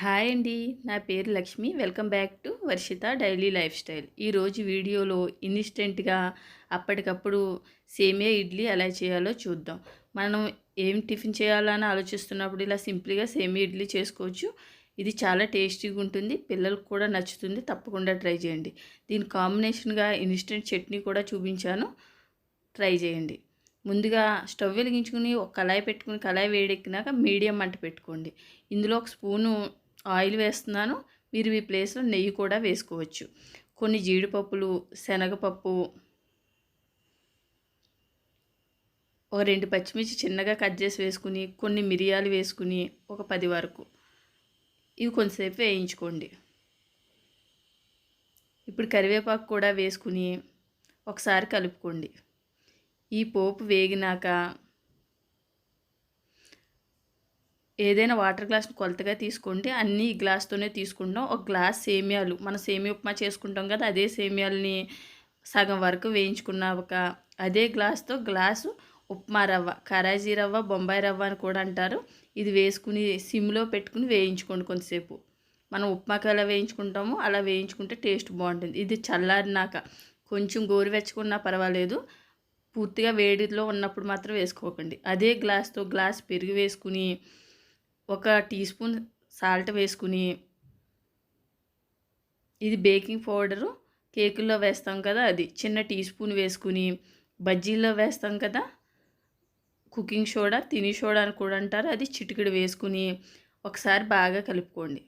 Hi అండి నా పేరు Lakshmi. Welcome back to Varshitha daily life style. ఈరోజు వీడియోలో ఇన్స్టెంట్గా అప్పటికప్పుడు సేమియా ఇడ్లీ ఎలా చేయాలో చూద్దాం. మనం ఏం టిఫిన్ చేయాలని ఆలోచిస్తున్నప్పుడు ఇలా సింపుల్గా సేమియా ఇడ్లీ చేసుకోవచ్చు. ఇది చాలా టేస్టీగా ఉంటుంది పిల్లలకు కూడా నచ్చుతుంది. తప్పకుండా ట్రై చేయండి. దీని కాంబినేషన్గా ఇన్స్టెంట్ చట్నీ కూడా చూపించాను. ట్రై చేయండి. ముందుగా స్టవ్ వెలిగించుకుని ఒక కళాయి పెట్టుకుని కళాయి వేడెక్కినాక మీడియం మంట పెట్టుకోండి. ఇందులో ఒక స్పూను ఆయిల్ వేస్తున్నాను. మీరు ఈ ప్లేస్లో నెయ్యి కూడా వేసుకోవచ్చు. కొన్ని జీడిపప్పులు శనగపప్పు ఒక రెండు పచ్చిమిర్చి చిన్నగా కట్ చేసి వేసుకుని కొన్ని మిరియాలు వేసుకుని ఒక పది వరకు. ఇవి కొంతసేపు వేయించుకోండి. ఇప్పుడు కరివేపాకు కూడా వేసుకుని ఒకసారి కలుపుకోండి. ఈ పోపు వేగినాక ఏదైనా వాటర్ గ్లాస్ని కొలతగా తీసుకోండి అన్నీ ఈ గ్లాస్తోనే తీసుకుంటాం. ఒక గ్లాస్ సేమియాలు మన సేమియా ఉప్మా చేసుకుంటాం కదా అదే సేమియాలని సగం వరకు వేయించుకున్నాక అదే గ్లాస్తో గ్లాసు ఉప్మా రవ్వ కరాజీ రవ్వ బొంబాయి రవ్వ అని కూడా అంటారు. ఇది వేసుకుని సిమ్లో పెట్టుకుని వేయించుకోండి కొంతసేపు. మనం ఉప్మాకి ఎలా వేయించుకుంటామో అలా వేయించుకుంటే టేస్ట్ బాగుంటుంది. ఇది చల్లారినాక కొంచెం గోరువెచ్చకున్నా పర్వాలేదు. పూర్తిగా వేడిలో ఉన్నప్పుడు మాత్రం వేసుకోకండి. అదే గ్లాస్తో గ్లాస్ పెరుగు వేసుకుని ఒక టీ స్పూన్ సాల్ట్ వేసుకుని ఇది బేకింగ్ పౌడరు కేకుల్లో వేస్తాం కదా అది. చిన్న టీ స్పూన్ వేసుకుని బజ్జీల్లో వేస్తాం కదా. కుకింగ్ సోడా తిని సోడా అని కూడా అంటారు. అది చిటికెడు వేసుకుని ఒకసారి బాగా కలుపుకోండి.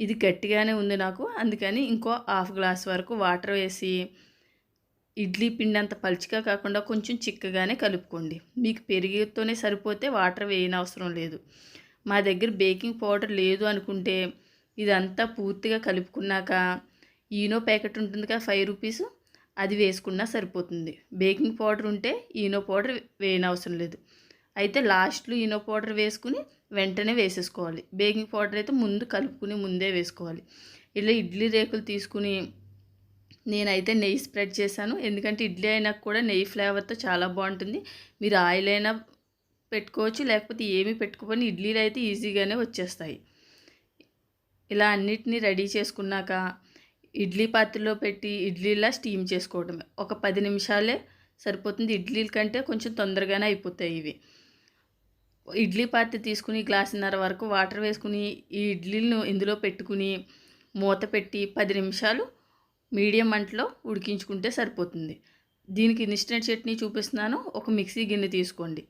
ఇది గట్టిగానే ఉంది నాకు. అందుకని ఇంకో హాఫ్ గ్లాస్ వరకు వాటర్ వేసి ఇడ్లీ పిండి అంత పలుచగా కాకుండా కొంచెం చిక్కగానే కలుపుకోండి. మీకు పెరిగితోనే సరిపోతే వాటర్ వేయని అవసరం లేదు. మా దగ్గర బేకింగ్ పౌడర్ లేదు అనుకుంటే ఇదంతా పూర్తిగా కలుపుకున్నాక ఈనో ప్యాకెట్ ఉంటుంది కదా ఫైవ్ రూపీస్ అది వేసుకున్నా సరిపోతుంది. బేకింగ్ పౌడర్ ఉంటే ఈనో పౌడర్ వేయని అవసరం లేదు. అయితే లాస్ట్లో ఈనో పౌడర్ వేసుకుని వెంటనే వేసేసుకోవాలి. బేకింగ్ పౌడర్ అయితే ముందు కలుపుకుని ముందే వేసుకోవాలి. ఇలా ఇడ్లీ రేకులు తీసుకుని నేనైతే నెయ్యి స్ప్రెడ్ చేశాను. ఎందుకంటే ఇడ్లీ అయినా కూడా నెయ్యి ఫ్లేవర్తో చాలా బాగుంటుంది. మీరు ఆయిల్ అయినా పెట్టుకోవచ్చు లేకపోతే ఏమీ పెట్టుకోని ఇడ్లీలు అయితే ఈజీగానే వచ్చేస్తాయి. ఇలా అన్నిటినీ రెడీ చేసుకున్నాక ఇడ్లీ పాత్రలో పెట్టి ఇడ్లీలా స్టీమ్ చేసుకోవడమే. ఒక పది నిమిషాలే సరిపోతుంది. ఇడ్లీల కంటే కొంచెం తొందరగానే అయిపోతాయి ఇవి. ఇడ్లీ పాత్ర తీసుకుని గ్లాసున్నర వరకు వాటర్ వేసుకుని ఈ ఇడ్లీలను ఇందులో పెట్టుకుని మూత పెట్టి పది నిమిషాలు మీడియం మంటలో ఉడికించుకుంటే సరిపోతుంది. దీనికి ఇన్స్టెంట్ చట్నీ చూపిస్తున్నాను. ఒక మిక్సీ గిన్నె తీసుకోండి.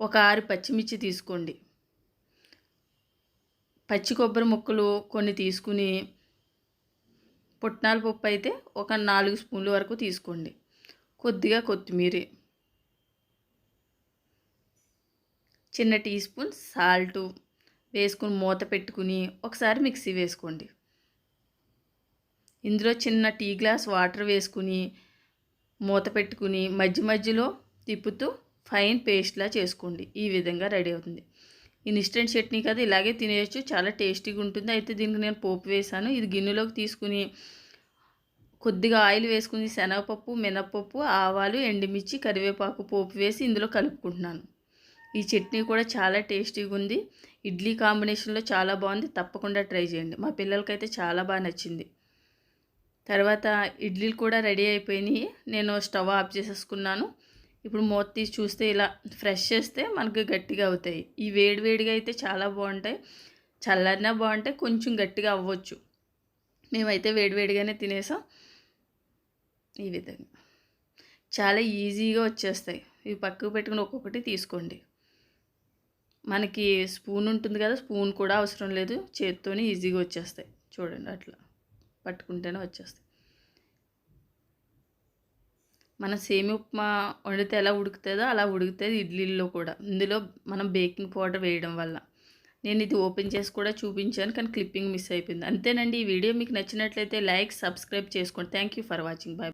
ఒక ఆరు పచ్చిమిర్చి తీసుకోండి. పచ్చి కొబ్బరి ముక్కలు కొన్ని తీసుకుని పుట్నాల పప్పు అయితే ఒక నాలుగు స్పూన్ల వరకు తీసుకోండి. కొద్దిగా కొత్తిమీర. చిన్న టీ స్పూన్ సాల్టు వేసుకుని మూత పెట్టుకుని ఒకసారి మిక్సీ వేసుకోండి. ఇందులో చిన్న టీ గ్లాస్ వాటర్ వేసుకుని మూత పెట్టుకుని మధ్య మధ్యలో తిప్పుతూ ఫైన్ పేస్ట్లా చేసుకోండి. ఈ విధంగా రెడీ అవుతుంది. ఇన్స్టెంట్ చట్నీ కదా ఇలాగే తినేయచ్చు. చాలా టేస్టీగా ఉంటుంది. అయితే దీనికి నేను పోపు వేసాను. ఇది గిన్నెలోకి తీసుకుని కొద్దిగా ఆయిల్ వేసుకుని శనగపప్పు మినపప్పు ఆవాలు ఎండుమిర్చి కరివేపాకు పోపు వేసి ఇందులో కలుపుకుంటున్నాను. ఈ చట్నీ కూడా చాలా టేస్టీగా ఉంది. ఇడ్లీ కాంబినేషన్లో చాలా బాగుంది. తప్పకుండా ట్రై చేయండి. మా పిల్లలకైతే చాలా బాగా నచ్చింది. తర్వాత ఇడ్లీలు కూడా రెడీ అయిపోయినాయి. నేను స్టవ్ ఆఫ్ చేసేసుకున్నాను. ఇప్పుడు మూత తీసి చూస్తే ఇలా ఫ్రెష్ చేస్తే మనకు గట్టిగా అవుతాయి. ఈ వేడివేడిగా అయితే చాలా బాగుంటాయి. చల్లరినా బాగుంటాయి కొంచెం గట్టిగా అవ్వచ్చు. మేమైతే వేడివేడిగానే తినేసాం. ఈ విధంగా. చాలా ఈజీగా వచ్చేస్తాయి. ఇవి పక్కకు పెట్టుకుని ఒక్కొక్కటి తీసుకోండి. మనకి స్పూన్ ఉంటుంది కదా స్పూన్ కూడా అవసరం లేదు. చేత్తోనే ఈజీగా వచ్చేస్తాయి. చూడండి అట్లా. పట్టుకుంటేనే వచ్చేస్తాయి. మన సేమి ఉప్మా వండితే ఎలా ఉడుకుతుందో అలా ఉడుకుతుంది ఇడ్లీల్లో కూడా. ఇందులో మనం బేకింగ్ పౌడర్ వేయడం వల్ల. నేను ఇది ఓపెన్ చేసి కూడా చూపించాను కానీ క్లిప్పింగ్ మిస్ అయిపోయింది. అంతేనండి. ఈ వీడియో మీకు నచ్చినట్లయితే లైక్ సబ్స్క్రైబ్ చేసుకోండి. Thank you for watching. Bye